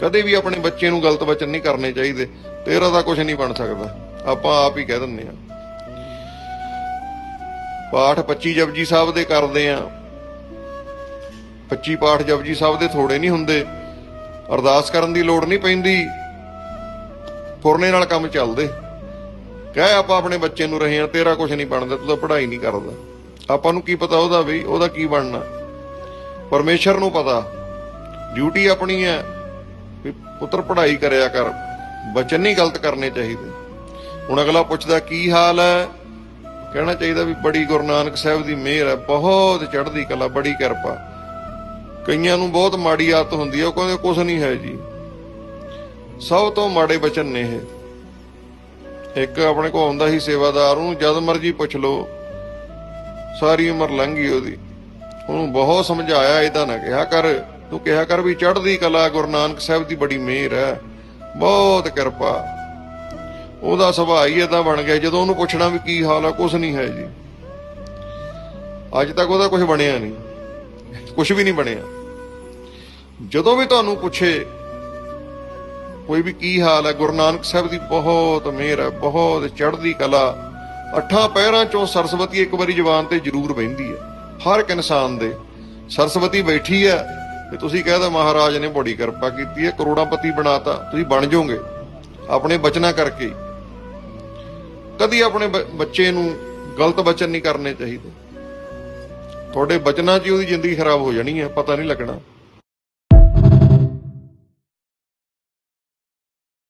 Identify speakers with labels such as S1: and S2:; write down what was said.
S1: ਕਦੇ ਵੀ ਆਪਣੇ ਬੱਚੇ ਨੂੰ ਗਲਤ ਵਚਨ ਨਹੀਂ ਕਰਨੇ ਚਾਹੀਦੇ। ਤੇਰਾ ਤਾਂ ਕੁਝ ਨਹੀਂ ਬਣ ਸਕਦਾ। ਆਪਾਂ ਆਪ ਹੀ ਕਹਿ ਦਿੰਦੇ ਆ ਪਾਠ 25 ਜਪਜੀ ਸਾਹਿਬ ਦੇ ਕਰਦੇ ਆ 25 ਪਾਠ ਜਪਜੀ ਸਾਹਿਬ ਦੇ ਥੋੜੇ ਨਹੀਂ ਹੁੰਦੇ। ਅਰਦਾਸ ਕਰਨ ਦੀ ਲੋੜ ਨਹੀਂ ਪੈਂਦੀ। ਫੁਰਨੇ ਨਾਲ ਕੰਮ ਚੱਲਦੇ। ਕਹਿ ਆਪਾਂ ਆਪਣੇ ਬੱਚੇ ਨੂੰ ਰਹੇ ਆ ਤੇਰਾ ਕੁਝ ਨਹੀਂ ਬਣਦਾ, ਤੂੰ ਤਾਂ ਪੜ੍ਹਾਈ ਨਹੀਂ ਕਰਦਾ। ਆਪਾਂ ਨੂੰ ਕੀ ਪਤਾ ਉਹਦਾ ਵੀ, ਉਹਦਾ ਕੀ ਬਣਨਾ। ਪਰਮੇਸ਼ਰ ਨੂੰ ਪਤਾ। ਡਿਊਟੀ ਆਪਣੀ ਹੈ। ਵੀ ਪੁੱਤਰ ਪੜ੍ਹਾਈ ਕਰਿਆ ਕਰ, ਬਚਨ ਨਹੀਂ ਗਲਤ ਕਰਨੇ ਚਾਹੀਦੇ। ਹੁਣ ਅਗਲਾ ਪੁੱਛਦਾ, ਕੀ ਹਾਲ ਹੈ? ਕਹਿਣਾ ਚਾਹੀਦਾ ਵੀ ਬੜੀ ਗੁਰੂ ਨਾਨਕ ਸਾਹਿਬ ਦੀ ਮਿਹਰ ਹੈ, ਬਹੁਤ ਚੜ੍ਹਦੀ ਕਲਾ, ਬੜੀ ਕਿਰਪਾ। ਕਈਆਂ ਨੂੰ ਬਹੁਤ ਮਾੜੀ ਆਦਤ ਹੁੰਦੀ ਹੈ, ਉਹ ਕਹਿੰਦੇ ਕੁਝ ਨਹੀਂ ਹੈ ਜੀ। ਸਭ ਤੋਂ ਮਾੜੇ ਬਚਨ ਨੇ ਇਹ। ਇੱਕ ਆਪਣੇ ਕੋਲ ਆਉਂਦਾ ਸੀ ਸੇਵਾਦਾਰ, ਉਹਨੂੰ ਜਦ ਮਰਜ਼ੀ ਪੁੱਛ ਲਓ, ਸਾਰੀ ਉਮਰ ਲੰਘ ਗਈ ਉਹਦੀ। ਉਹਨੂੰ ਬਹੁਤ ਸਮਝਾਇਆ ਇਦਾਂ ਨਾ ਕਿਹਾ ਕਰ ਤੂੰ ਕਿਹਾ ਕਰ ਵੀ ਚੜ੍ਹਦੀ ਕਲਾ ਗੁਰੂ ਨਾਨਕ ਸਾਹਿਬ ਦੀ ਬੜੀ ਮਿਹਰ ਹੈ। ਬਹੁਤ ਕਿਰਪਾ। ਉਹਦਾ ਸੁਭਾਅ ਹੀ ਇਦਾਂ ਬਣ ਗਿਆ, ਜਦੋਂ ਉਹਨੂੰ ਪੁੱਛਣਾ ਵੀ ਕੀ ਹਾਲ ਆ ਕੁਝ ਨਹੀਂ ਹੈ ਜੀ। ਅੱਜ ਤੱਕ ਉਹਦਾ ਕੁਝ ਬਣਿਆ ਨਹੀਂ। ਕੁਝ ਵੀ ਨਹੀਂ ਬਣਿਆ। ਜਦੋਂ ਵੀ ਤੁਹਾਨੂੰ ਪੁੱਛੇ ਕੋਈ ਵੀ ਕੀ ਹਾਲ ਹੈ, ਗੁਰੂ ਨਾਨਕ ਸਾਹਿਬ ਦੀ ਬਹੁਤ ਮਿਹਰ ਹੈ, ਬਹੁਤ ਚੜ੍ਹਦੀ ਕਲਾ। ਅੱਠਾਂ ਪਹਿਰਾਂ ਚੋਂ ਸਰਸਵਤੀ ਇੱਕ ਵਾਰੀ ਜ਼ੁਬਾਨ ਤੇ ਜ਼ਰੂਰ ਬਹਿੰਦੀ ਹੈ। ਹਰ ਇੱਕ ਇਨਸਾਨ ਦੇ ਸਰਸਵਤੀ ਬੈਠੀ ਹੈ। ਤੇ ਤੁਸੀਂ ਕਹਿੰਦਾ ਮਹਾਰਾਜ ਨੇ ਬੜੀ ਕਿਰਪਾ ਕੀਤੀ ਹੈ, ਕਰੋੜਾਪਤੀ ਬਣਾਤਾ, ਤੁਸੀਂ ਬਣ ਜਾਓਗੇ। ਆਪਣੇ ਬਚਨਾਂ ਕਰਕੇ। ਕਦੀ ਆਪਣੇ ਬੱਚੇ ਨੂੰ ਗਲਤ ਬਚਨ ਨਹੀਂ ਕਰਨੇ ਚਾਹੀਦੇ। ਤੁਹਾਡੇ ਬਚਨਾਂ 'ਚ ਉਹਦੀ ਜ਼ਿੰਦਗੀ ਖਰਾਬ ਹੋ ਜਾਣੀ ਹੈ, ਪਤਾ ਨਹੀਂ ਲੱਗਣਾ।